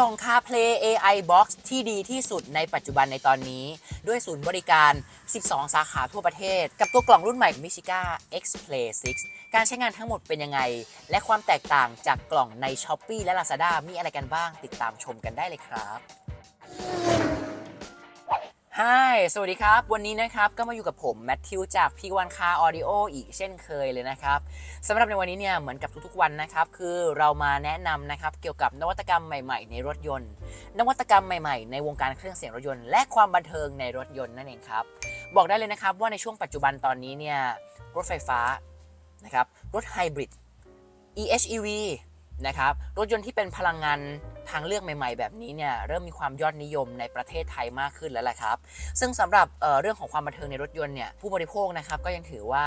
กล่องคาเพลง AI Box ที่ดีที่สุดในปัจจุบันในตอนนี้ ด้วยศูนย์บริการ 12 สาขาทั่วประเทศ กับตัวกล่องรุ่นใหม่ Michiga X Play 6 การใช้งานทั้งหมดเป็นยังไง และความแตกต่างจากกล่องใน s h อ p e e และ Lazada มีอะไรกันบ้าง ติดตามชมกันได้เลยครับ ฮายสวัสดีครับ วันนี้นะครับก็มาอยู่กับผมแมทธิวจาก P1 Car Audio อีกเช่นเคยเลยนะครับสำหรับในวันนี้เนี่ยเหมือนกับทุกๆวันนะครับ คือเรามาแนะนำนะครับเกี่ยวกับนวัตกรรมใหม่ๆ ในรถยนต์ นวัตกรรมใหม่ๆ ในวงการเครื่องเสียงรถยนต์ และความบันเทิงในรถยนต์นั่นเองครับ บอกได้เลยนะครับว่าในช่วงปัจจุบันตอนนี้เนี่ยรถไฟฟ้านะครับรถไฮบริด EHEV นะครับรถยนต์ที่เป็นพลังงานทางเลือกใหม่ ๆ แบบนี้เนี่ยเริ่มมีความยอดนิยมในประเทศไทยมากขึ้นแล้วแหละครับ ซึ่งสำหรับเเรื่องของความบันเทิงในรถยนต์เนี่ยผู้บริโภคนะครับก็ยังถือว่า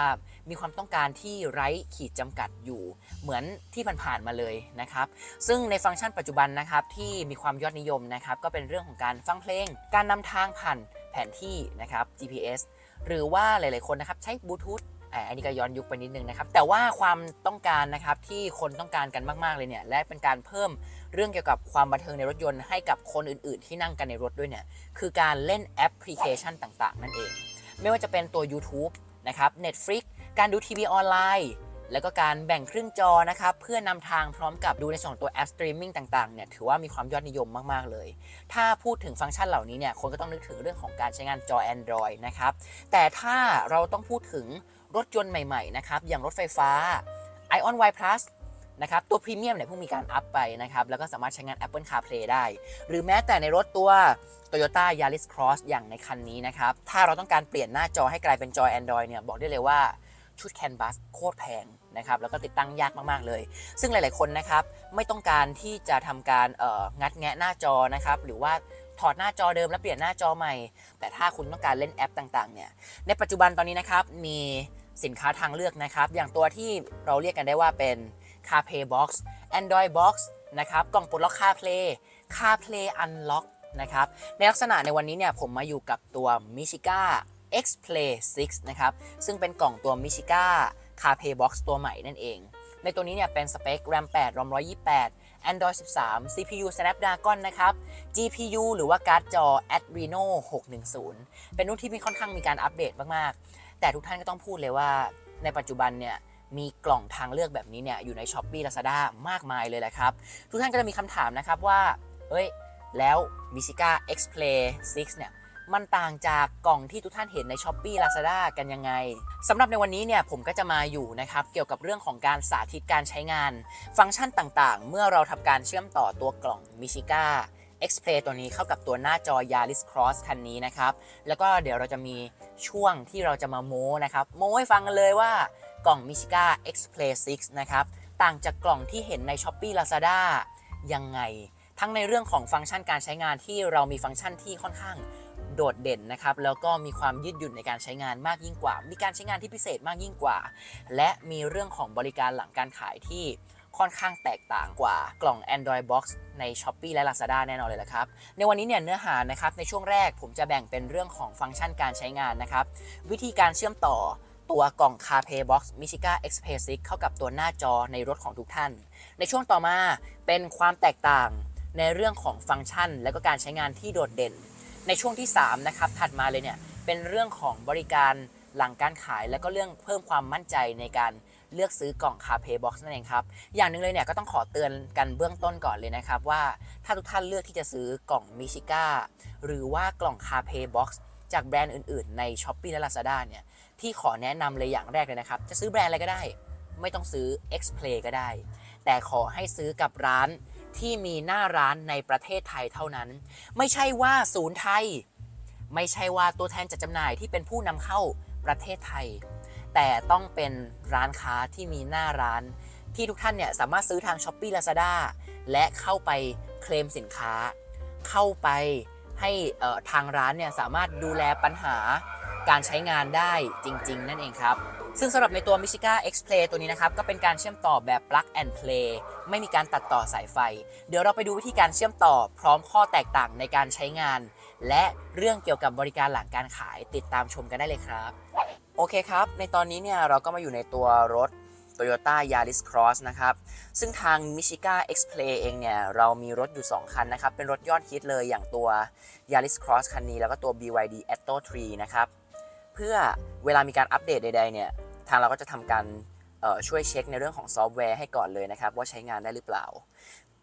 มีความต้องการที่ไร้ขีดจำกัดอยู่ เหมือนที่ผ่านๆมาเลยนะครับ ซึ่งในฟังก์ชันปัจจุบันนะครับที่มีความยอดนิยมนะครับก็เป็นเรื่องของการฟังเพลง การนำทางผ่านแผนที่นะครับ GPS หรือว่าหลาย ๆ คนนะครับใช้บลูทูธ อันนี้ก็ย้อนยุคไปนิดนึงนะครับ แต่ว่าความต้องการนะครับที่คนต้องการกันมากๆเลยเนี่ย และเป็นการเพิ่มเรื่องเกี่ยวกับความบันเทิงในรถยนต์ให้กับคนอื่นๆ ที่นั่งกันในรถด้วยเนี่ย คือการเล่นแอปพลิเคชันต่างๆ นั่นเอง ไม่ว่าจะเป็นตัว YouTube นะครับ Netflix การดูทีวีออนไลน์ แล้วก็การแบ่งครึ่งจอนะครับเพื่อนำทางพร้อมกับดูในส่วนของตัวแอปสตรีมมิ่งต่างๆเนี่ยถือว่ามีความยอดนิยมมากๆเลย ถ้าพูดถึงฟังก์ชันเหล่านี้เนี่ยคนก็ต้องนึกถึงเรื่องของการใช้งานจอ Android นะครับแต่ถ้าเราต้องพูดถึงรถยนต์ใหม่ๆนะครับอย่างรถไฟฟ้า Ion Y Plus นะครับตัวพรีเมียมเนี่ยเพิ่งมีการอัพไปนะครับแล้วก็สามารถใช้งาน Apple CarPlay ได้ หรือแม้แต่ในรถตัว Toyota Yaris Cross อย่างในคันนี้นะครับถ้าเราต้องการเปลี่ยนหน้าจอให้กลายเป็นจอ Android เนี่ยบอกได้เลยว่า ชุดแคนบัสโคตรแพงนะครับแล้วก็ติดตั้งยากมากๆเลย ซึ่งหลายๆคนนะครับไม่ต้องการที่จะทำการเอองัดแงะหน้าจอนะครับหรือว่าถอดหน้าจอเดิมแล้วเปลี่ยนหน้าจอใหม่ แต่ถ้าคุณต้องการเล่นแอปต่างๆเนี่ยในปัจจุบันตอนนี้นะครับมีสินค้าทางเลือกนะครับ อย่างตัวที่เราเรียกกันได้ว่าเป็น CarPlay Box Android Box นะครับกล่องปลดล็อก CarPlay CarPlay Unlock นะครับในลักษณะในวันนี้เนี่ยผมมาอยู่กับตัว Michiga X Play 6 นะครับ ซึ่งเป็นกล่องตัว Michiga CarPlay Box ตัวใหม่นั่นเอง ในตัวนี้เนี่ยเป็นสเปค RAM 8 ROM 128 Android 13 CPU Snapdragon นะครับ GPU หรือว่าการ์ดจอ Adreno 610 เป็นรุ่นที่มีค่อนข้างมีการอัปเดตมาก ๆ แต่ทุกท่านก็ต้องพูดเลยว่าในปัจจุบันเนี่ยมีกล่องทางเลือกแบบนี้เนี่ยอยู่ใน s h อ p e e Lazada มากมายเลยแหละครับ ทุกท่านก็จะมีคำถามนะครับว่าเฮ้ย แล้ว m i s i k a X Play 6 เนี่ย มันต่างจากกล่องที่ทุกท่านเห็นใน s h อ p e e Lazada กันยังไงสำหรับในวันนี้เนี่ยผมก็จะมาอยู่นะครับเกี่ยวกับเรื่องของการสาธิตการใช้งาน ฟังก์ชันต่างๆ เมื่อเราทำการเชื่อมต่อตัวกล่อง m i s i k a X Play ตัวนี้เข้ากับตัวหน้าจอ Yaris Cross คันนี้นะครับ แล้วก็เดี๋ยวเราจะมีช่วงที่เราจะมาโม้นะครับ โม้ให้ฟังกันเลยว่ากล่อง Michiga X Play 6 นะครับ ต่างจากกล่องที่เห็นใน Shopee Lazada ยังไง ทั้งในเรื่องของฟังก์ชันการใช้งานที่เรามีฟังก์ชันที่ค่อนข้าง โดดเด่นนะครับแล้วก็มีความยืดหยุ่นในการใช้งานมากยิ่งกว่า มีการใช้งานที่พิเศษมากยิ่งกว่า และมีเรื่องของบริการหลังการขายที่ค่อนข้างแตกต่างกว่ากล่อง Android Box ใน Shopee และ Lazada แน่นอนเลยละครับ ในวันนี้เนี่ยเนื้อหานะครับในช่วงแรกผมจะแบ่งเป็นเรื่องของฟังก์ชันการใช้งานนะครับ วิธีการเชื่อมต่อตัวกล่อง CarPlay Box Michiga X Play 6เข้ากับตัวหน้าจอในรถของทุกท่าน ในช่วงต่อมาเป็นความแตกต่างในเรื่องของฟังก์ชัน และก็การใช้งานที่โดดเด่น ในช่วงที่3นะครับถัดมาเลยเนี่ยเป็นเรื่องของบริการหลังการขายและก็เรื่องเพิ่มความมั่นใจในการเลือกซื้อกล่อง CarPlay Box นั่นเองครับ อย่างหนึ่งเลยเนี่ยก็ต้องขอเตือนกันเบื้องต้นก่อนเลยนะครับ ว่าถ้าทุกท่านเลือกที่จะซื้อกล่อง Michiga หรือว่ากล่อง CarPlay Box จากแบรนด์อื่นๆ ใน Shopee และ Lazada เนี่ยที่ขอแนะนำเลยอย่างแรกเลยนะครับ จะซื้อแบรนด์อะไรก็ได้ ไม่ต้องซื้อ X Play ก็ได้ แต่ขอให้ซื้อกับร้าน ที่มีหน้าร้านในประเทศไทยเท่านั้น ไม่ใช่ว่าศูนย์ไทย ไม่ใช่ว่าตัวแทนจัดจำหน่ายที่เป็นผู้นำเข้าประเทศไทย แต่ต้องเป็นร้านค้าที่มีหน้าร้าน ที่ทุกท่านเนี่ยสามารถซื้อทาง s h อ p e e Lazada และเข้าไปเคลมสินค้า เข้าไปให้ทางร้านเนี่ยสามารถดูแลปัญหาการใช้งานได้จริง ๆ นั่นเองครับ ซึ่งสำหรับในตัว Michiga X Play ตัวนี้นะครับ ก็เป็นการเชื่อมต่อแบบ plug and play ไม่มีการตัดต่อสายไฟ เดี๋ยวเราไปดูวิธีการเชื่อมต่อพร้อมข้อแตกต่างในการใช้งาน และเรื่องเกี่ยวกับบริการหลังการขายติดตามชมกันได้เลยครับ โอเคครับ ในตอนนี้เนี่ยเราก็มาอยู่ในตัวรถ Toyota Yaris Cross นะครับ ซึ่งทาง Michiga X-Play เองเนี่ย เรามีรถอยู่ 2 คันนะครับ เป็นรถยอดฮิตเลยอย่างตัว Yaris Cross คันนี้ แล้วก็ตัว BYD Atto 3 นะครับ เพื่อเวลามีการอัปเดตใดๆเนี่ย ทางเราก็จะทำการช่วยเช็คในเรื่องของซอฟต์แวร์ให้ก่อนเลยนะครับ ว่าใช้งานได้หรือเปล่า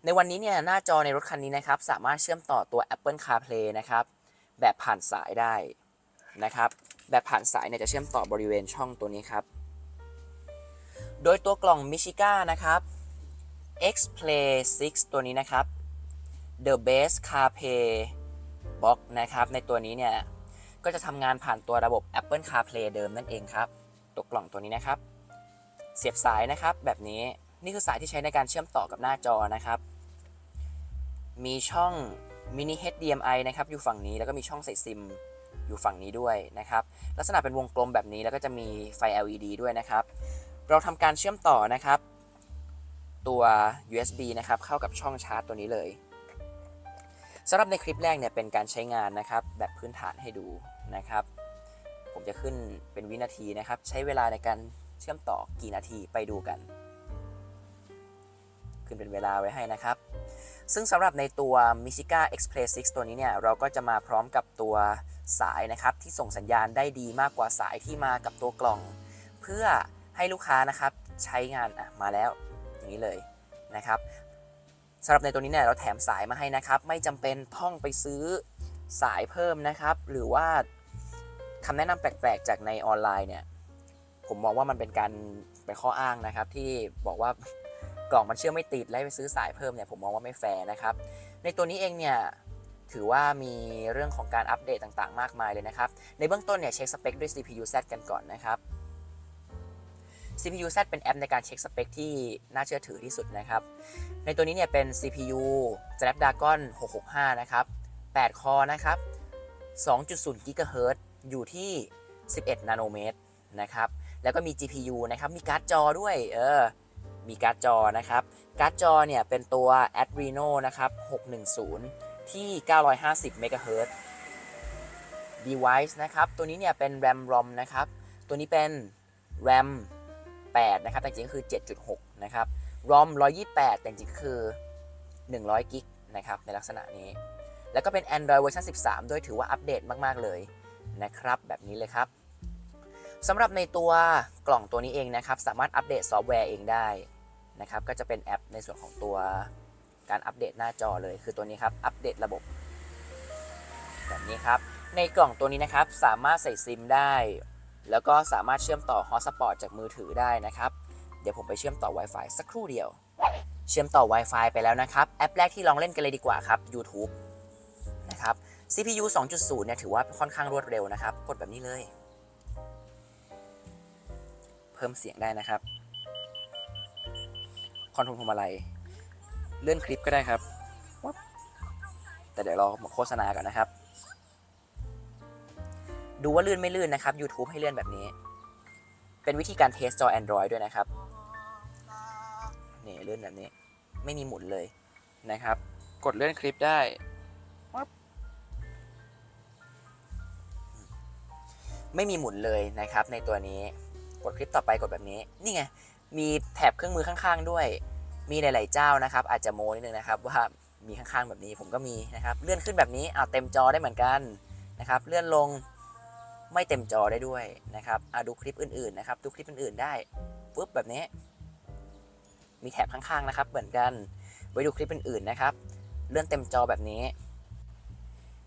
ในวันนี้เนี่ยหน้าจอในรถคันนี้นะครับ สามารถเชื่อมต่อตัว Apple CarPlay นะครับ แบบผ่านสายได้นะครับ แบบผ่านสายเนี่ยจะเชื่อมต่อบริเวณช่องตัวนี้ครับ โดยตัวกล่อง Michiga นะครับ X Play 6 ตัวนี้นะครับ The Base CarPlay Box นะครับ ในตัวนี้เนี่ย ก็จะทำงานผ่านตัวระบบ Apple CarPlay เดิมนั่นเองครับ ตัวกล่องตัวนี้นะครับ เสียบสายนะครับ แบบนี้นี่คือสายที่ใช้ในการเชื่อมต่อกับหน้าจอนะครับ มีช่อง mini HDMI นะครับอยู่ฝั่งนี้แล้วก็มีช่องใส่ซิมอยู่ฝั่งนี้ด้วยนะครับ ลักษณะเป็นวงกลมแบบนี้แล้วก็จะมีไฟ LED ด้วยนะครับ เราทำการเชื่อมต่อนะครับ ตัว USB นะครับเข้ากับช่องชาร์จตัวนี้เลยสำหรับในคลิปแรกเนี่ยเป็นการใช้งานนะครับ แบบพื้นฐานให้ดูนะครับ ผมจะขึ้นเป็นวินาทีนะครับ ใช้เวลาในการเชื่อมต่อกี่นาทีไปดูกัน ขึ้นเป็นเวลาไว้ให้นะครับ ซึ่งสำหรับในตัว Michiga Express 6 ตัวนี้เนี่ย เราก็จะมาพร้อมกับตัวสายนะครับ ที่ส่งสัญญาณได้ดีมากกว่าสายที่มากับตัวกล่อง เพื่อให้ลูกค้านะครับใช้งานอะมาแล้วอย่างนี้เลยนะครับสำหรับในตัวนี้เนี่ยเราแถมสายมาให้นะครับ ไม่จำเป็นต้องไปซื้อสายเพิ่มนะครับ หรือว่า คำแนะนำแปลกๆ จากในออนไลน์เนี่ย ผมมองว่ามันเป็นการเป็นข้ออ้างนะครับ ที่บอกว่ากล่องมันเชื่อมไม่ติดแล้วไปซื้อสายเพิ่มเนี่ยผมมองว่าไม่แฟร์นะครับ ในตัวนี้เองเนี่ยถือว่ามีเรื่องของการอัปเดตต่างๆ มากมายเลยนะครับ ในเบื้องต้นเนี่ยเช็คสเปคด้วย CPU Z กันก่อนนะครับ CPU Z เป็นแอปในการเช็คสเปคที่น่าเชื่อถือที่สุดนะครับ ในตัวนี้เนี่ยเป็น CPU Snapdragon 665 นะครับ 8 คอนะครับ 2.0 GHz อยู่ที่ 11 นาโนเมตรนะครับ แล้วก็มี GPU นะครับ มีการ์ดจอด้วย เออ มีการ์ดจอนะครับ การ์ดจอเนี่ยเป็นตัว Adreno นะครับ 610 ที่ 950 MHz device นะครับ ตัวนี้เนี่ยเป็น RAM ROM นะครับ ตัวนี้เป็น RAM 8 นะครับ แต่จริงก็คือ 7.6 นะครับ ROM 128 แต่จริงก็คือ 100 กิกนะครับ ในลักษณะนี้ แล้วก็เป็น Android เวอร์ชัน13 ด้วยถือว่าอัปเดตมาก ๆ เลย นะครับ แบบนี้เลยครับสำหรับในตัวกล่องตัวนี้เองนะครับ สามารถอัปเดตซอฟต์แวร์เองได้นะครับ ก็จะเป็นแอปในส่วนของตัวการอัปเดตหน้าจอเลย คือตัวนี้ครับ อัปเดตระบบ แบบนี้ครับ ในกล่องตัวนี้นะครับ สามารถใส่ซิมได้ แล้วก็สามารถเชื่อมต่อฮอตสปอร์ตจากมือถือได้นะครับ เดี๋ยวผมไปเชื่อมต่อ Wi-Fi สักครู่เดียว เชื่อมต่อ Wi-Fi ไปแล้วนะครับ แอปแรกที่ลองเล่นกันเลยดีกว่าครับ YouTube นะครับ CPU 2.0 เนี่ยถือว่าค่อนข้างรวดเร็วนะครับ กดแบบนี้เลย เพิ่มเสียงได้นะครับ คอนโทรลพวงมาลัย เลื่อนคลิปก็ได้ครับ แต่เดี๋ยวรอโฆษณาก่อนนะครับ ดูว่าลื่นไม่ลื่นนะครับ YouTube ให้เลื่อนแบบนี้ เป็นวิธีการเทสจอ Android ด้วยนะครับ นี่เลื่อนแบบนี้ ไม่มีหมุนเลยนะครับ กดเลื่อนคลิปได้ ไม่มีหมุนเลยนะครับ ในตัวนี้กดคลิปต่อไปกดแบบนี้ นี่ไง มีแถบเครื่องมือข้างๆด้วย มีหลาย ๆ เจ้านะครับ อาจจะโมนิดนึงนะครับว่ามีข้างๆแบบนี้ผมก็มีนะครับ เลื่อนขึ้นแบบนี้เอาเต็มจอได้เหมือนกันนะครับ เลื่อนลงไม่เต็มจอได้ด้วยนะครับอะดูคลิปอื่น ๆ นะครับ ดูคลิปอื่น ๆ ได้ปุ๊บแบบนี้ มีแถบข้าง ๆ นะครับ เหมือนกัน ไว้ดูคลิปอื่น ๆ นะครับ เลื่อนเต็มจอแบบนี้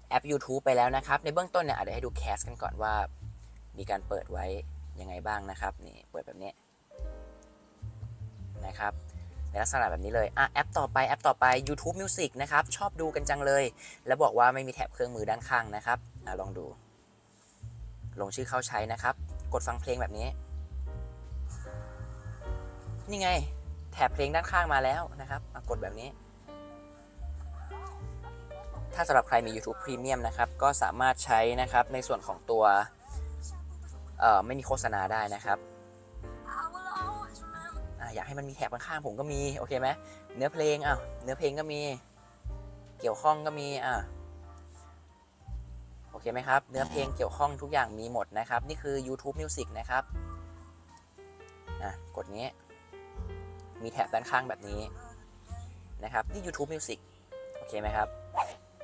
แอป YouTube ไปแล้วนะครับ ในเบื้องต้นเนี่ยอาจจะให้ดูแคสกันก่อนว่า มีการเปิดไว้ยังไงบ้างนะครับนี่เปิดแบบนี้นะครับในลักษณะแบบนี้เลยอะแอปต่อไปแอปต่อไป YouTube Music นะครับชอบดูกันจังเลย แล้วบอกว่าไม่มีแถบเครื่องมือด้านข้างนะครับอะลองดู ลงชื่อเข้าใช้นะครับ กดฟังเพลงแบบนี้ นี่ไง แถบเพลงด้านข้างมาแล้วนะครับกดแบบนี้ ถ้าสำหรับใครมี YouTube Premium นะครับก็สามารถใช้นะครับในส่วนของตัว เอ่อไม่มีโฆษณาได้นะครับอะอยากให้มันมีแถบข้างๆผมก็มีโอเคไหมเนื้อเพลงอะเนื้อเพลงก็มี เกี่ยวข้องก็มีอะโอเคไหมครับ เนื้อเพลงเกี่ยวข้องทุกอย่างมีหมดนะครับ นี่คือ YouTube Music นะครับอะกดนี้ มีแถบด้านข้างแบบนี้นะครับนี่ YouTube Music โอเคไหมครับ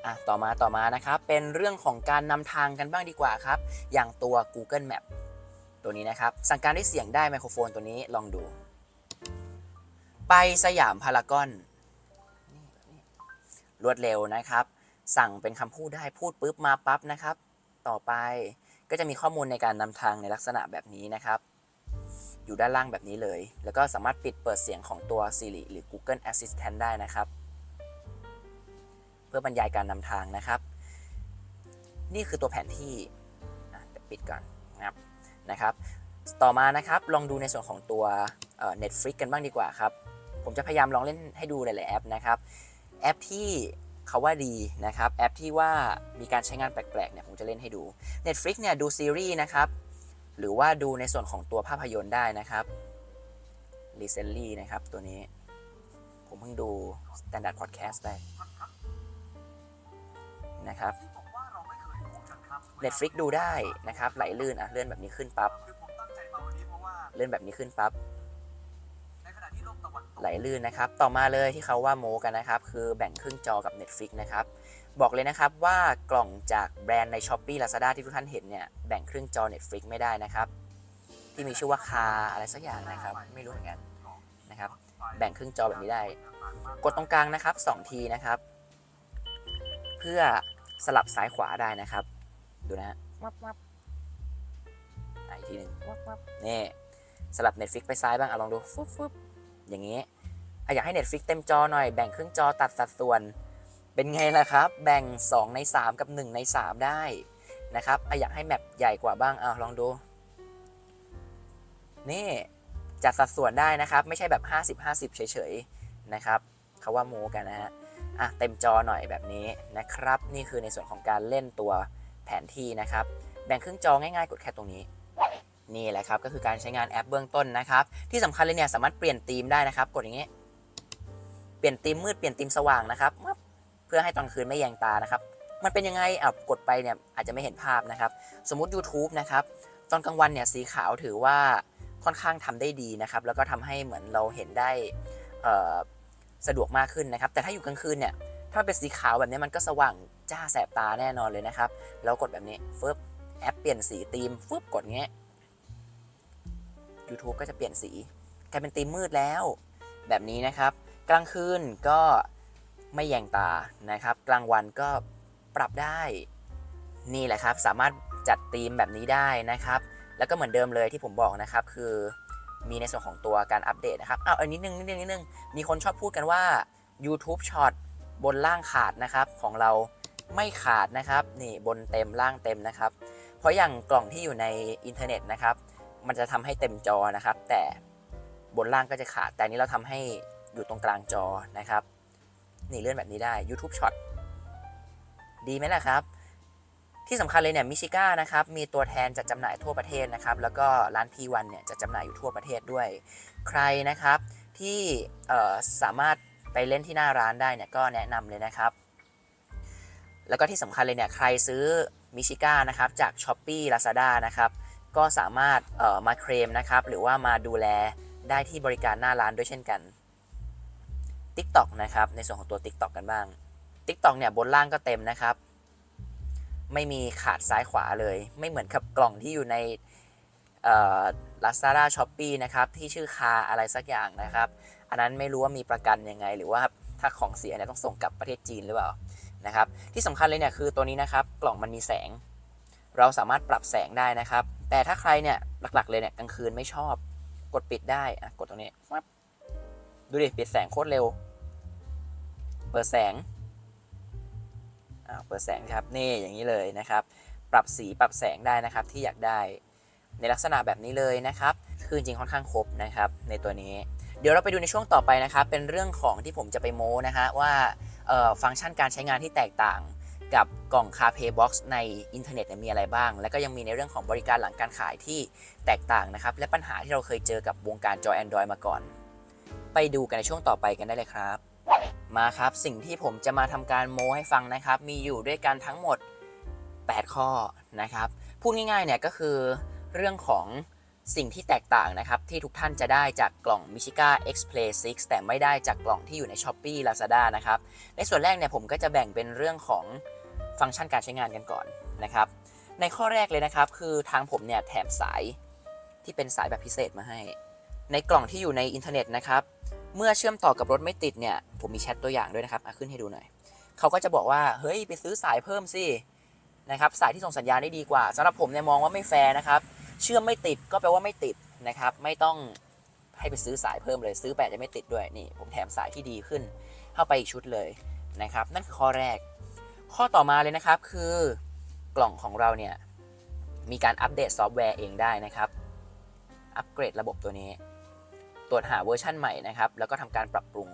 อะต่อมาต่อมานะครับ เป็นเรื่องของการนำทางกันบ้างดีกว่าครับ อย่างตัว Google Map ตัวนี้นะครับ สั่งการด้วยเสียงได้ไมโครโฟนตัวนี้ลองดู ไปสยามพารากอนนี่แบบนี้รวดเร็วนะครับ สั่งเป็นคำพูดได้พูดปุ๊บมาปั๊บนะครับ ต่อไปก็จะมีข้อมูลในการนำทางในลักษณะแบบนี้นะครับ อยู่ด้านล่างแบบนี้เลย แล้วก็สามารถปิดเปิดเสียงของตัว Siri หรือ Google Assistant ได้นะครับ เพื่อบรรยายการนำทางนะครับ นี่คือตัวแผนที่ปิดก่อนนะครับ นะครับ ต่อมานะครับลองดูในส่วนของตัวเอ่อ Netflix กันบ้างดีกว่าครับ ผมจะพยายามลองเล่นให้ดูหลายๆแอปนะครับ แอปที่เขาว่าดีนะครับ แอปที่ว่ามีการใช้งานแปลกๆเนี่ยผมจะเล่นให้ดู Netflix เนี่ยดูซีรีส์นะครับ หรือว่าดูในส่วนของตัวภาพยนตร์ได้นะครับ Recently นะครับตัวนี้ ผมเพิ่งดู Standard Podcast ไปนะครับ Netflix ดูได้นะครับไหลลื่นอะเลื่อนแบบนี้ขึ้นปั๊บเลื่อนแบบนี้ขึ้นปั๊บไหลลื่นนะครับ ต่อมาเลยที่เขาว่าโมกันนะครับ คือแบ่งครึ่งจอกับ Netflix นะครับ บอกเลยนะครับว่ากล่องจากแบรนด์ใน s h อ p e e Lazada ที่ทุกท่านเห็นเนี่ยแบ่งครึ่งจอ Netflix ไม่ได้นะครับ ที่มีชื่อว่าคาอะไรสักอย่างนะครับ ไม่รู้เหมือนกันนะครับ แบ่งครึ่งจอแบบนี้ได้ กดตรงกลางนะครับ 2 ทีนะครับ เพื่อสลับซ้ายขวาได้นะครับ ดูนะฮะวับวับอะอีกทีหนึ่งวับวับนี่สลับ Netflix ไปซ้ายบ้างเอาลองดูฟึบฟึบอย่างนี้อะอยากให้ Netflix เต็มจอหน่อยแบ่งครึ่งจอตัดสัดส่วน เป็นไงล่ะครับ แบ่ง 2 ใน 3 กับ 1 ใน 3 ได้นะครับอะอยากให้แมปใหญ่กว่าบ้างเอาลองดู นี่จัดสัดส่วนได้นะครับ ไม่ใช่แบบ 50 50 เฉยๆนะครับเขาว่าโมกันนะฮะอะเต็มจอหน่อยแบบนี้นะครับ นี่คือในส่วนของการเล่นตัวแผนที่นะครับ แบ่งครึ่งจอง่ายๆ กดแค่ตรงนี้ นี่แหละครับ ก็คือการใช้งานแอปเบื้องต้นนะครับ ที่สำคัญเลยเนี่ยสามารถเปลี่ยนธีมได้นะครับ กดอย่างนี้ เปลี่ยนธีมมืดเปลี่ยนธีมสว่างนะครับเพื่อให้ตอนคืนไม่แยงตานะครับ มันเป็นยังไงอะกดไปเนี่ยอาจจะไม่เห็นภาพนะครับ สมมุติ YouTube นะครับ ตอนกลางวันเนี่ยสีขาวถือว่าค่อนข้างทำได้ดีนะครับ แล้วก็ทำให้เหมือนเราเห็นได้สะดวกมากขึ้นนะครับ แต่ถ้าอยู่กลางคืนเนี่ย ถ้าเป็นสีขาวแบบนี้มันก็สว่าง จ้าแสบตาแน่นอนเลยนะครับแล้วกดแบบนี้ฟึบแอปเปลี่ยนสีธีมฟึบกดเงี้ย YouTube ก็จะเปลี่ยนสีกลายเป็นธีมมืดแล้ว แบบนี้นะครับ กลางคืนก็ไม่แยงตานะครับ กลางวันก็ปรับได้นี่แหละครับ สามารถจัดธีมแบบนี้ได้นะครับ แล้วก็เหมือนเดิมเลยที่ผมบอกนะครับ คือมีในส่วนของตัวการอัปเดตนะครับอ้าวอันนิดนึงนิดนึงนิดนึงมีคนชอบพูดกันว่า YouTube Short บนล่างขาดนะครับของเรา ไม่ขาดนะครับนี่บนเต็มล่างเต็มนะครับ เพราะอย่างกล่องที่อยู่ในอินเทอร์เน็ตนะครับ มันจะทำให้เต็มจอนะครับ แต่บนล่างก็จะขาด แต่นี้เราทำให้อยู่ตรงกลางจอนะครับ นี่เลื่อนแบบนี้ได้ YouTube Shot ดีไหมล่ะครับ ที่สำคัญเลยเนี่ยมิชิก้านะครับมีตัวแทนจัดจำหน่ายทั่วประเทศนะครับ แล้วก็ร้าน P1 เนี่ยจะจำหน่ายอยู่ทั่วประเทศด้วย ใครนะครับที่สามารถไปเล่นที่หน้าร้านได้เนี่ยก็แนะนำเลยนะครับ แล้วก็ที่สำคัญเลยเนี่ยใครซื้อมิชิก้านะครับจาก s h อ p e e Lazada นะครับก็สามารถเอ่อมาเคลมนะครับหรือว่ามาดูแลได้ที่บริการหน้าร้านด้วยเช่นกัน TikTok นะครับในส่วนของตัว TikTok กันบ้าง TikTok เนี่ยบนล่างก็เต็มนะครับ ไม่มีขาดซ้ายขวาเลย ไม่เหมือนกับกล่องที่อยู่ในเอ่อ Lazada Shopee นะครับที่ชื่อคาอะไรสักอย่างนะครับ อันนั้นไม่รู้ว่ามีประกันยังไง หรือว่าถ้าของเสียเนี่ยต้องส่งกลับประเทศจีนหรือเปล่า นะครับ ที่สำคัญเลยเนี่ยคือตัวนี้นะครับ กล่องมันมีแสง เราสามารถปรับแสงได้นะครับ แต่ถ้าใครเนี่ยหลักๆ เลยเนี่ยกลางคืนไม่ชอบ กดปิดได้อะกดตรงนี้วับดูดิปิดแสงโคตรเร็ว เปิดแสงอ่าเปิดแสงครับนี่อย่างนี้เลยนะครับ ปรับสีปรับแสงได้นะครับที่อยากได้ในลักษณะแบบนี้เลยนะครับ คือจริงค่อนข้างครบนะครับ ในตัวนี้ เดี๋ยวเราไปดูในช่วงต่อไปนะครับ เป็นเรื่องของที่ผมจะไปโม้นะฮะว่า ฟังก์ชันการใช้งานที่แตกต่างกับกล่อง CarPlay Box ในอินเทอร์เน็ตมีอะไรบ้าง แล้วก็ยังมีในเรื่องของบริการหลังการขายที่แตกต่างนะครับ และปัญหาที่เราเคยเจอกับวงการจอ Android มาก่อน ไปดูกันในช่วงต่อไปกันได้เลยครับ มาครับสิ่งที่ผมจะมาทำการโม้ให้ฟังนะครับ มีอยู่ด้วยกันทั้งหมด 8 ข้อนะครับ พูดง่ายๆเนี่ยก็คือเรื่องของ สิ่งที่แตกต่างนะครับที่ทุกท่านจะได้จากกล่อง Michiga X Play 6 แต่ไม่ได้จากกล่องที่อยู่ใน Shopee Lazada นะครับ ในส่วนแรกเนี่ยผมก็จะแบ่งเป็นเรื่องของฟังก์ชันการใช้งานกันก่อนนะครับ ในข้อแรกเลยนะครับ คือทางผมเนี่ยแถมสายที่เป็นสายแบบพิเศษมาให้ ในกล่องที่อยู่ในอินเทอร์เน็ตนะครับ เมื่อเชื่อมต่อกับรถไม่ติดเนี่ยผมมีแชทตัวอย่างด้วยนะครับขึ้นให้ดูหน่อยเขาก็จะบอกว่าเฮ้ยไปซื้อสายเพิ่มสินะครับสายที่ส่งสัญญาณได้ดีกว่าสำหรับผมเนี่ยมองว่าไม่แฟร์นะครับ เชื่อมไม่ติดก็แปลว่าไม่ติดนะครับ ไม่ต้องให้ไปซื้อสายเพิ่มเลยซื้อไปอาจะไม่ติดด้วยนี่ ผมแถมสายที่ดีขึ้น เข้าไปอีกชุดเลยนะครับ นั่นคือข้อแรก ข้อต่อมาเลยนะครับคือกล่องของเราเนี่ยมีการอัปเดตซอฟต์แวร์เองได้นะครับ อัปเกรดระบบตัวนี้ ตรวจหาเวอร์ชั่นใหม่นะครับ แล้วก็ทำการปรับปรุง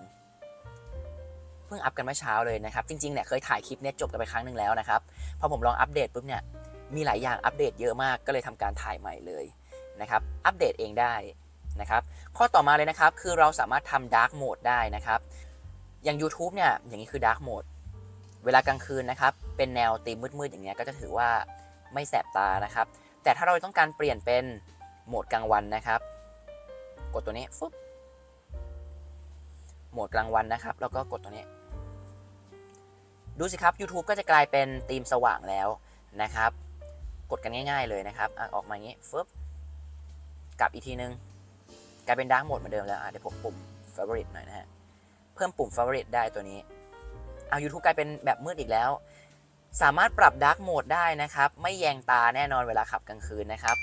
เพิ่งอัปกันเมื่อเช้าเลยนะครับ จริงๆเนี่ยเคยถ่ายคลิปเนี้ยจบกันไปครั้งหนึ่งแล้วนะครับ พอผมลองอัปเดตปุ๊บเนี่ย มีหลายอย่างอัปเดตเยอะมากก็เลยทำการถ่ายใหม่เลยนะครับ อัปเดตเองได้นะครับ ข้อต่อมาเลยนะครับ คือเราสามารถทำ Dark Mode ได้นะครับ อย่าง YouTube เนี่ย อย่างนี้คือ Dark Mode เวลากลางคืนนะครับ เป็นแนวตีมมืดๆ อย่างเงี้ย ก็จะถือว่าไม่แสบตานะครับ แต่ถ้าเราต้องการเปลี่ยนเป็นโหมดกลางวันนะครับ กดตัวนี้ฟึบโหมดกลางวันนะครับ แล้วก็กดตัวนี้ ดูสิครับ YouTube ก็จะกลายเป็นธีมสว่างแล้วนะครับ กดกันง่าย ๆเลยนะครับอออกมาอย่างนี้ฟึบกลับอีกทีนึงกลายเป็นดาร์กโหมดเหมือนเดิมแล้วเดี๋ยวผมปุ่ม favorite หน่อยนะฮะเพิ่มปุ่ม favorite ได้ตัวนี้เอา YouTube กลายเป็นแบบมืดอีกแล้ว สามารถปรับดาร์กโหมดได้นะครับ ไม่แยงตาแน่นอนเวลาขับกลางคืนนะครับ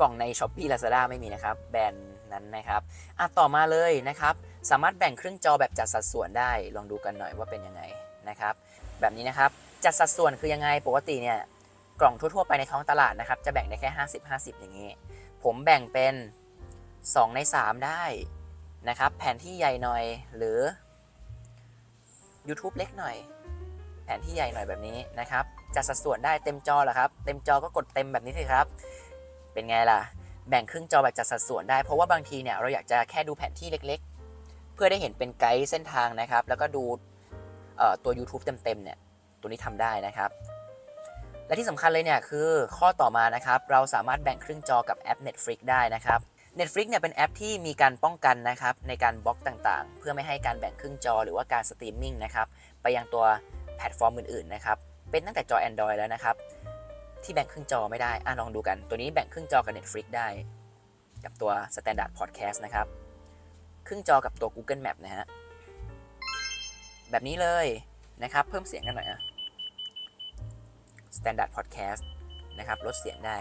กล่องใน Shopee Lazada ไม่มีนะครับ แบรนด์นั้นนะครับอะต่อมาเลยนะครับ สามารถแบ่งครึ่งจอแบบจัดสัดส่วนได้ ลองดูกันหน่อยว่าเป็นยังไงนะครับ แบบนี้นะครับ จัดสัดส่วนคือยังไง ปกติเนี่ย กล่องทั่วๆไปในท้องตลาดนะครับ จะแบ่งได้แค่ 50 50 อย่างนี้ ผมแบ่งเป็น 2 ใน 3 ได้นะครับ แผนที่ใหญ่หน่อยหรือ YouTube เล็กหน่อย แผนที่ใหญ่หน่อยแบบนี้นะครับจัดสัดส่วนได้เต็มจอเหรอครับ เต็มจอก็กดเต็มแบบนี้สิครับ เป็นไงล่ะ แบ่งครึ่งจอแบบจัดสัดส่วนได้ เพราะว่าบางทีเนี่ยเราอยากจะแค่ดูแผนที่เล็ก ๆ เพื่อได้เห็นเป็นไกด์เส้นทางนะครับ แล้วก็ดูตัว YouTube เต็มๆเนี่ย ตัวนี้ทำได้นะครับ และที่สำคัญเลยเนี่ยคือข้อต่อมานะครับเราสามารถแบ่งครึ่งจอกับแอป Netflix ได้นะครับ Netflix เนี่ยเป็นแอปที่มีการป้องกันนะครับในการบล็อกต่างๆ เพื่อไม่ให้การแบ่งครึ่งจอหรือว่าการสตรีมมิ่งนะครับไปยังตัวแพลตฟอร์มอื่นๆนะครับเป็นตั้งแต่จอ Android แล้วนะครับที่แบ่งครึ่งจอไม่ได้อะลองดูกัน ตัวนี้แบ่งครึ่งจอกับ Netflix ได้ กับตัว Standard Podcast นะครับครึ่งจอกับตัว Google Map นะฮะแบบนี้เลยนะครับเพิ่มเสียงกันหน่อยอะ Standard Podcast นะครับลดเสียงได้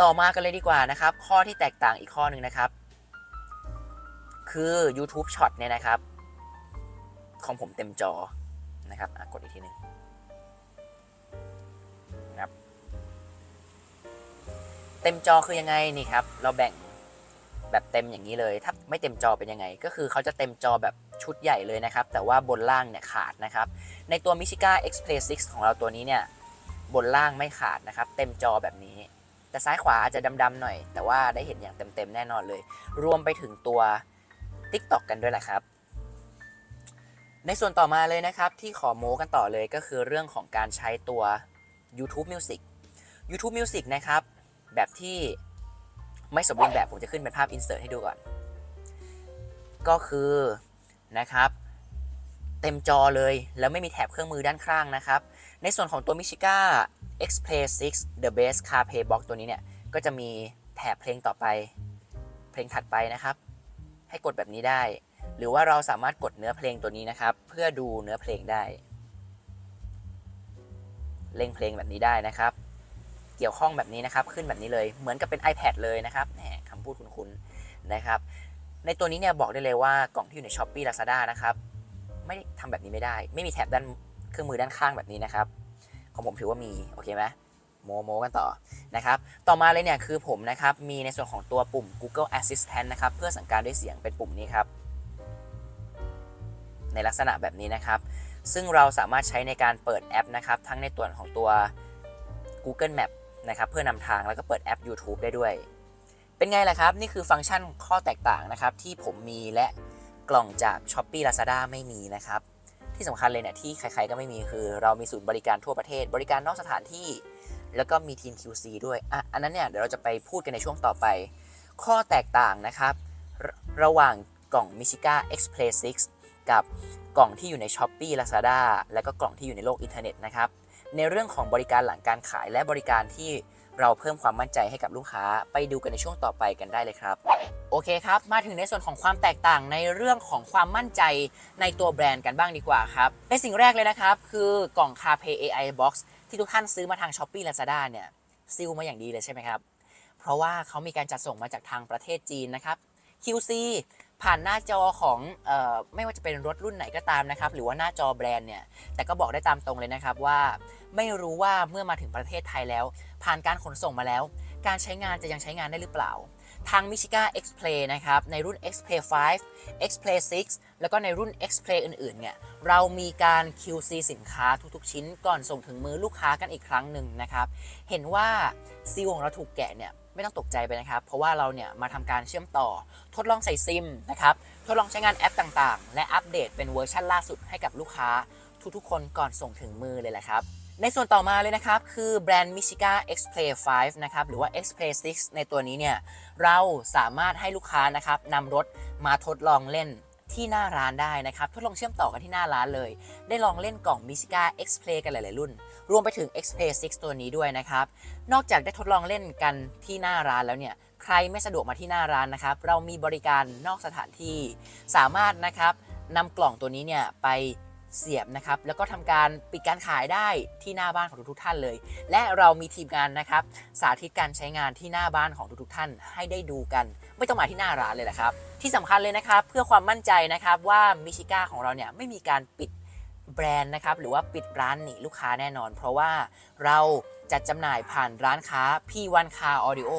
ต่อมากันเลยดีกว่านะครับ ข้อที่แตกต่างอีกข้อหนึ่งนะครับ คือ YouTube Shot เนี่ยนะครับ ของผมเต็มจอนะครับกดอีกทีหนึ่งนะเต็มจอคือยังไงนี่ครับ เราแบ่งแบบเต็มอย่างนี้เลย ถ้าไม่เต็มจอเป็นยังไง ก็คือเขาจะเต็มจอแบบชุดใหญ่เลยนะครับ แต่ว่าบนล่างเนี่ยขาดนะครับ ในตัว Michiga X Play 6 ของเราตัวนี้เนี่ย บนล่างไม่ขาดนะครับ เต็มจอแบบนี้ แต่ซ้ายขวาอาจจะดำๆหน่อย แต่ว่าได้เห็นอย่างเต็มๆแน่นอนเลย รวมไปถึงตัว TikTok กันด้วยแหละครับ ในส่วนต่อมาเลยนะครับ ที่ขอโม้กันต่อเลยก็คือเรื่องของการใช้ตัว YouTube Music YouTube Music นะครับ แบบที่ไม่สมบูรณ์แบบผมจะขึ้นเป็นภาพ insert ให้ดูก่อน ก็คือนะครับ เต็มจอเลยแล้วไม่มีแถบเครื่องมือด้านข้างนะครับ ในส่วนของตัว Michiga X Play 6 The Best Car Play Box ตัวนี้เนี่ย ก็จะมีแถบเพลงต่อไป เพลงถัดไปนะครับ ให้กดแบบนี้ได้ หรือว่าเราสามารถกดเนื้อเพลงตัวนี้นะครับ เพื่อดูเนื้อเพลงได้ เล่งเพลงแบบนี้ได้นะครับ เกี่ยวข้องแบบนี้นะครับ ขึ้นแบบนี้เลย เหมือนกับเป็น iPad เลยนะครับแหมคำพูดคุ้นๆนะครับ ในตัวนี้เนี่ยบอกได้เลยว่ากล่องที่อยู่ใน Shopee Lazada นะครับ ไม่ทำแบบนี้ไม่ได้ ไม่มีแถบด้าน เครื่องมือด้านข้างแบบนี้นะครับ ของผมถือว่ามีโอเคไหมโมโมกันต่อนะครับ ต่อมาเลยเนี่ยคือผมนะครับ มีในส่วนของตัวปุ่ม Google Assistant นะครับ เพื่อสั่งการด้วยเสียงเป็นปุ่มนี้ครับ ในลักษณะแบบนี้นะครับ ซึ่งเราสามารถใช้ในการเปิดแอปนะครับ ทั้งในตัวของตัว Google Map นะครับ เพื่อนำทางแล้วก็เปิดแอป YouTube ได้ด้วย เป็นไงล่ะครับ นี่คือฟังก์ชันข้อแตกต่างนะครับ ที่ผมมีและกล่องจาก Shopee Lazada ไม่มีนะครับ ที่สำคัญเลยเนี่ยที่ใครๆก็ไม่มีคือ เรามีศูนย์บริการทั่วประเทศ บริการนอกสถานที่ แล้วก็มีทีม QC ด้วยอะอันนั้นเนี่ยเดี๋ยวเราจะไปพูดกันในช่วงต่อไป ข้อแตกต่างนะครับ ระหว่างกล่อง Michiga Express 6กับกล่องที่อยู่ใน s h อ p e e Lazada และก็กล่องที่อยู่ในโลกอินเทอร์เน็ตนะครับในเรื่องของบริการหลังการขายและบริการที่ เราเพิ่มความมั่นใจให้กับลูกค้าไปดูกันในช่วงต่อไปกันได้เลยครับ โอเคครับ มาถึงในส่วนของความแตกต่างในเรื่องของความมั่นใจในตัวแบรนด์กันบ้างดีกว่าครับในสิ่งแรกเลยนะครับ คือกล่อง CarPay AI Box ที่ทุกท่านซื้อมาทาง Shopee Lazada เนี่ยซิลมาอย่างดีเลยใช่ไหมครับ เพราะว่าเขามีการจัดส่งมาจากทางประเทศจีนนะครับ QC ผ่านหน้าจอของออไม่ว่าจะเป็นรถรุ่นไหนก็ตามนะครับ หรือว่าหน้าจอแบรนด์เนี่ย แต่ก็บอกได้ตามตรงเลยนะครับว่า ไม่รู้ว่าเมื่อมาถึงประเทศไทยแล้ว ผ่านการขนส่งมาแล้ว การใช้งานจะยังใช้งานได้หรือเปล่า ทาง Michiga X-Play นะครับ ในรุ่น X-Play 5 X-Play 6 แล้วก็ในรุ่น X-Play อื่น ๆ เนี่ย เรามีการ QC สินค้าทุกๆ ชิ้นก่อนส่งถึงมือลูกค้ากันอีกครั้งหนึ่งนะครับ เห็นว่าซีลของเราถูกแกะเนี่ย ไม่ต้องตกใจไปนะครับ เพราะว่าเราเนี่ยมาทำการเชื่อมต่อทดลองใส่ซิมนะครับ ทดลองใช้งานแอปต่างๆ และอัปเดตเป็นเวอร์ชันล่าสุดให้กับลูกค้า ทุกๆ คนก่อนส่งถึงมือเลยแหละครับ ในส่วนต่อมาเลยนะครับ คือแบรนด์ Michiga X-Play 5 นะครับ หรือว่า X-Play 6 ในตัวนี้เนี่ย เราสามารถให้ลูกค้านะครับนำรถมาทดลองเล่น ที่หน้าร้านได้นะครับ ทดลองเชื่อมต่อกันที่หน้าร้านเลย ได้ลองเล่นกล่อง Michiga X-Play กันหลาย ๆ รุ่น รวมไปถึง X-Play 6 ตัวนี้ด้วยนะครับ นอกจากได้ทดลองเล่นกันที่หน้าร้านแล้วเนี่ย ใครไม่สะดวกมาที่หน้าร้านนะครับ เรามีบริการนอกสถานที่ สามารถนะครับนำกล่องตัวนี้เนี่ยไปเสียบนะครับ แล้วก็ทำการปิดการขายได้ที่หน้าบ้านของทุกๆท่านเลย และเรามีทีมงานนะครับ สาธิตการใช้งานที่หน้าบ้านของทุกๆท่านให้ได้ดูกัน ไม่ต้องมาที่หน้าร้านเลยแหละครับที่สำคัญเลยนะครับเพื่อความมั่นใจนะครับว่ามิชิก้าของเราเนี่ยไม่มีการปิดแบรนด์นะครับหรือว่าปิดร้านหนีลูกค้าแน่นอน เพราะว่าเราจัดจำหน่ายผ่านร้านค้า P1 Car Audio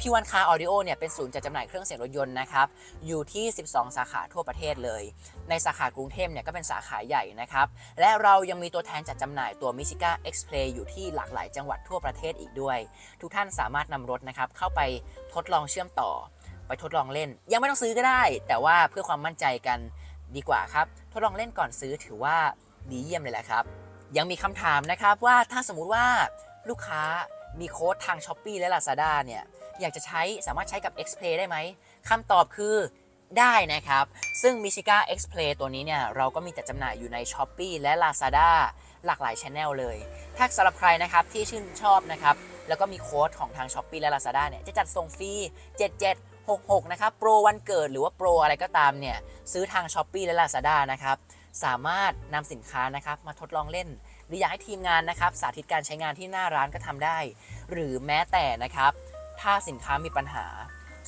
P1 Car Audio เนี่ยเป็นศูนย์จัดจำหน่ายเครื่องเสียงรถยนต์นะครับอยู่ที่ 12 สาขาทั่วประเทศเลย ในสาขากรุงเทพเนี่ยก็เป็นสาขาใหญ่นะครับและเรายังมีตัวแทนจัดจำหน่ายตัว Michiga X-Play อยู่ที่หลากหลายจังหวัดทั่วประเทศอีกด้วย ทุกท่านสามารถนำรถนะครับเข้าไปทดลองเชื่อมต่อ ไปทดลองเล่น ยังไม่ต้องซื้อก็ได้ แต่ว่าเพื่อความมั่นใจกันดีกว่าครับ ทดลองเล่นก่อนซื้อถือว่าดีเยี่ยมเลยแหละครับ ยังมีคำถามนะครับว่าถ้าสมมุติว่าลูกค้ามีโค้ดทาง s h อ p e e และ Lazada เนี่ยอยากจะใช้สามารถใช้กับ X-Play ได้ไหมคำตอบคือได้นะครับ ซึ่ง Michiga X-Play ตัวนี้เนี่ยเราก็มีจัดจำหน่ายอยู่ใน s h อ p e e และ Lazada หลากหลายช anel เลย ถ้าสำหรับใครนะครับที่ชื่นชอบนะครับ แล้วก็มีโค้ดของทาง s h อ p e e และ Lazada เนี่ยจะจัดส่งฟรี 77 66 นะครับ โปรวันเกิดหรือว่าโปรอะไรก็ตามเนี่ย ซื้อทาง s h อ p e e และ Lazada นะครับ สามารถนำสินค้านะครับมาทดลองเล่น หรืออยากให้ทีมงานนะครับ สาธิตการใช้งานที่หน้าร้านก็ทำได้ หรือแม้แต่นะครับ ถ้าสินค้ามีปัญหา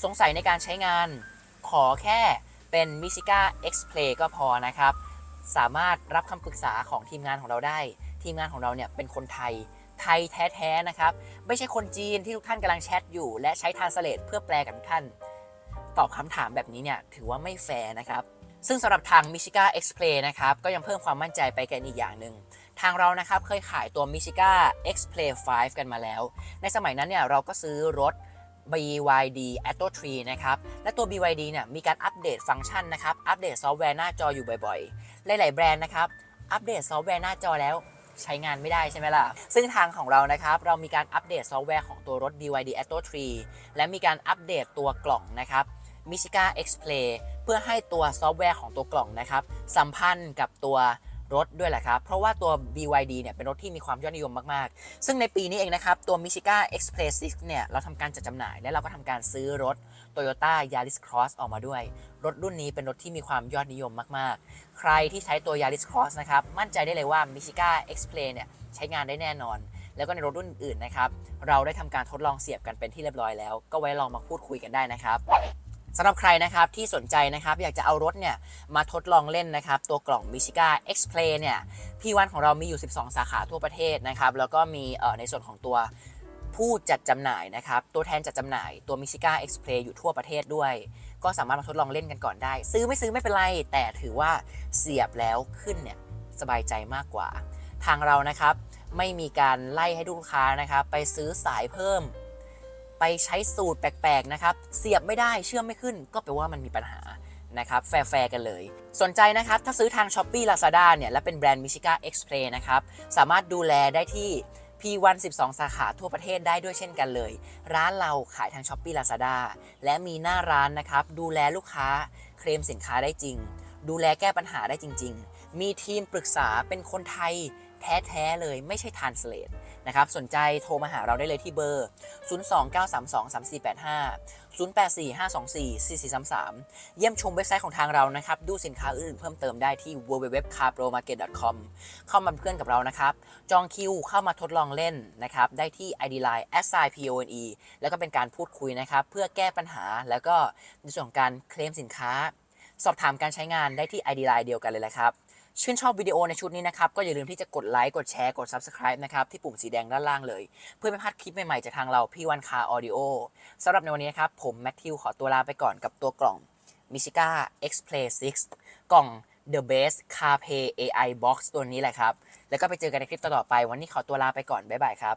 สงสัยในการใช้งาน ขอแค่เป็น Michiga X-Play ก็พอนะครับ สามารถรับคำปรึกษาของทีมงานของเราได้ ทีมงานของเราเนี่ยเป็นคนไทย ไทยแท้ๆนะครับ ไม่ใช่คนจีนที่ทุกท่านกำลังแชทอยู่ และใช้ทานสเลตเพื่อแปลกับทุกท่าน ตอบคำถามแบบนี้เนี่ยถือว่าไม่แฟร์นะครับ ซึ่งสำหรับทาง Michiga X-Play นะครับ ก็ยังเพิ่มความมั่นใจไปกันอีกอย่างหนึ่งทางเรานะครับเคยขายตัว Michiga X-Play 5 กันมาแล้ว ในสมัยนั้นเนี่ยเราก็ซื้อรถ BYD Atto 3 นะครับ และตัว BYD เนี่ยมีการอัปเดตฟังก์ชันนะครับ อัปเดตซอฟต์แวร์หน้าจออยู่บ่อยๆ หลายๆแบรนด์นะครับ อัปเดตซอฟต์แวร์หน้าจอแล้ว ใช้งานไม่ได้ใช่ไหมล่ะ ซึ่งทางของเรานะครับ เรามีการอัปเดตซอฟต์แวร์ของตัวรถ BYD Atto 3 และมีการอัปเดตตัวกล่องนะครับ Michiga X-Play เพื่อให้ตัวซอฟต์แวร์ของตัวกล่องนะครับ สัมพันธ์กับตัวรถด้วยแหละครับ เพราะว่าตัว BYD เนี่ยเป็นรถที่มีความยอดนิยมมากๆ ซึ่งในปีนี้เองนะครับ ตัว Michiga X-Play 6เนี่ย เราทำการจัดจำหน่ายและเราก็ทำการซื้อรถ Toyota Yaris Cross ออกมาด้วย รถรุ่นนี้เป็นรถที่มีความยอดนิยมมากๆ ใครที่ใช้ตัว Yaris Cross นะครับ มั่นใจได้เลยว่า Michiga X-Play เนี่ยใช้งานได้แน่นอน แล้วก็ในรถรุ่นอื่นนะครับ เราได้ทำการทดลองเสียบกันเป็นที่เรียบร้อยแล้ว ก็ไว้ลองมาพูดคุยกันได้นะครับสำหรับใครนะครับที่สนใจนะครับอยากจะเอารถเนี่ยมาทดลองเล่นนะครับตัวกล่อง Michiga X-Play เนี่ย P1 ของเรามีอยู่ 12 สาขาทั่วประเทศนะครับแล้วก็มีในส่วนของตัว ผู้จัดจำหน่ายนะครับ ตัวแทนจัดจำหน่ายตัว Michiga X-Play อยู่ทั่วประเทศด้วย ก็สามารถมาทดลองเล่นกันก่อนได้ ซื้อไม่ซื้อไม่เป็นไร แต่ถือว่าเสียบแล้วขึ้นเนี่ยสบายใจมากกว่า ทางเรานะครับไม่มีการไล่ให้ลูกค้านะครับ ไปซื้อสายเพิ่ม ไปใช้สูตรแปลกๆนะครับ เสียบไม่ได้เชื่อมไม่ขึ้น ก็แปลว่ามันมีปัญหานะครับแฟร์ๆกันเลย สนใจนะครับ ถ้าซื้อทาง s h อ p e e Lazada เนี่ย และเป็นแบรนด์ Michiga X-Play นะครับ สามารถดูแลได้ที่ P1 12 สาขาทั่วประเทศได้ด้วยเช่นกันเลย ร้านเราขายทาง s h อ p e e Lazada และมีหน้าร้านนะครับ ดูแลลูกค้า เคลมสินค้าได้จริง ดูแลแก้ปัญหาได้จริง ๆ มีทีมปรึกษาเป็นคนไทยแท้ ๆ เลยไม่ใช่ทานสเลต นะครับสนใจโทรมาหาเราได้เลยที่เบอร์ 029323485 0845244433 เยี่ยมชมเว็บไซต์ของทางเรานะครับ ดูสินค้าอื่นๆเพิ่มเติมได้ที่ www.carpromarket.com เข้ามาเป็นเพื่อนกับเรานะครับ จองคิวเข้ามาทดลองเล่นนะครับ ได้ที่ ID Line s i p o n e แล้วก็เป็นการพูดคุยนะครับ เพื่อแก้ปัญหาแล้วก็ในส่วนของการเคลมสินค้า สอบถามการใช้งานได้ที่ ID Line เดียวกันเลยแหละครับ ชื่นชอบวิดีโอในชุดนี้นะครับ ก็อย่าลืมที่จะกดไลค์กดแชร์กด Subscribe นะครับ ที่ปุ่มสีแดงด้านล่างเลย เพื่อไม่พลาดคลิปใหม่ ๆ จากทางเราพี่วันคาออดิโอสำหรับในวันนี้นครับ ผมแมทธิวขอตัวลาไปก่อนกับตัวกล่อง m i s h i k a X Play 6 กล่อง The Best Car Pay AI Box ตัวนี้แหละครับ แล้วก็ไปเจอกันในคลิปต่อๆไป วันนี้ขอตัวลาไปก่อน บ๊ายบายครับ